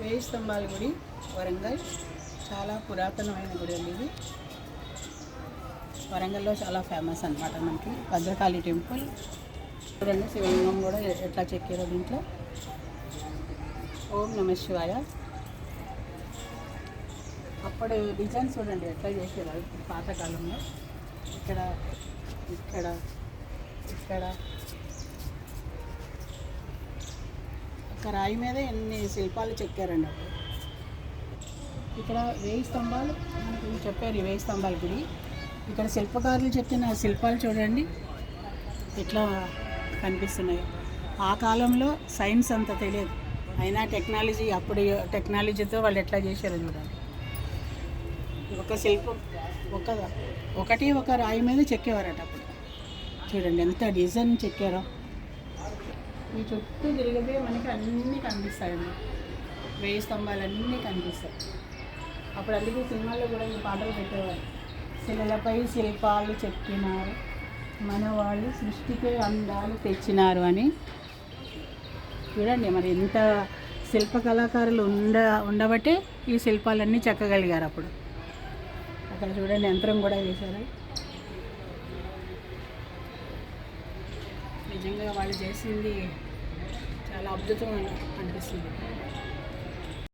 వేయి స్తంభాల గుడి వరంగల్. చాలా పురాతనమైన గుడి అండి ఇది. వరంగల్లో చాలా ఫేమస్ అనమాట మనకి. భద్రకాళి టెంపుల్. చూడండి శివలింగం కూడా ఎట్లా చెక్కారో దీంట్లో. ఓం నమ శివాయ. అప్పుడు డిజైన్స్ చూడండి ఎట్లా చేసేవారు పాతకాలంలో. ఇక్కడ ఇక్కడ ఇక్కడ. రాయి మీద ఎన్ని శిల్పాలు చెక్కారండి అప్పుడు? ఇక్కడ వేయి స్తంభాలు మనకు చెప్పారు వేయి స్తంభాల గుడి. ఇక్కడ శిల్పకారులు చెప్పిన శిల్పాలు చూడండి ఎట్లా కనిపిస్తున్నాయి. ఆ కాలంలో సైన్స్ అంత తెలియదు. అయినా టెక్నాలజీ అప్పుడు టెక్నాలజీతో వాళ్ళు ఎట్లా చేశారో చూడండి. ఒక శిల్పం ఒక ఒకటి ఒక రాయి మీద చెక్కేవారట అప్పుడు. చూడండి ఎంత డిజైన్ చెక్కారో. ఈ చుట్టూ తిరిగితే మనకి అన్నీ కనిపిస్తాయండి వేయి స్తంభాలన్నీ కనిపిస్తాయి. అప్పుడు అందుకే సినిమాల్లో కూడా ఈ పాటలు పెట్టేవారు. శిలలపై శిల్పాలు చెక్కినారు. మన వాళ్ళు సృష్టికి అందాలు తెచ్చినారు అని. చూడండి మరి ఎంత శిల్ప కళాకారులు ఉండ ఉండబట్టే ఈ శిల్పాలన్నీ చెక్కగలిగారు అప్పుడు. అక్కడ చూడండి యంత్రం కూడా వేశారు. నిజంగా వాళ్ళు చేసింది చాలా అద్భుతం అనిపిస్తుంది.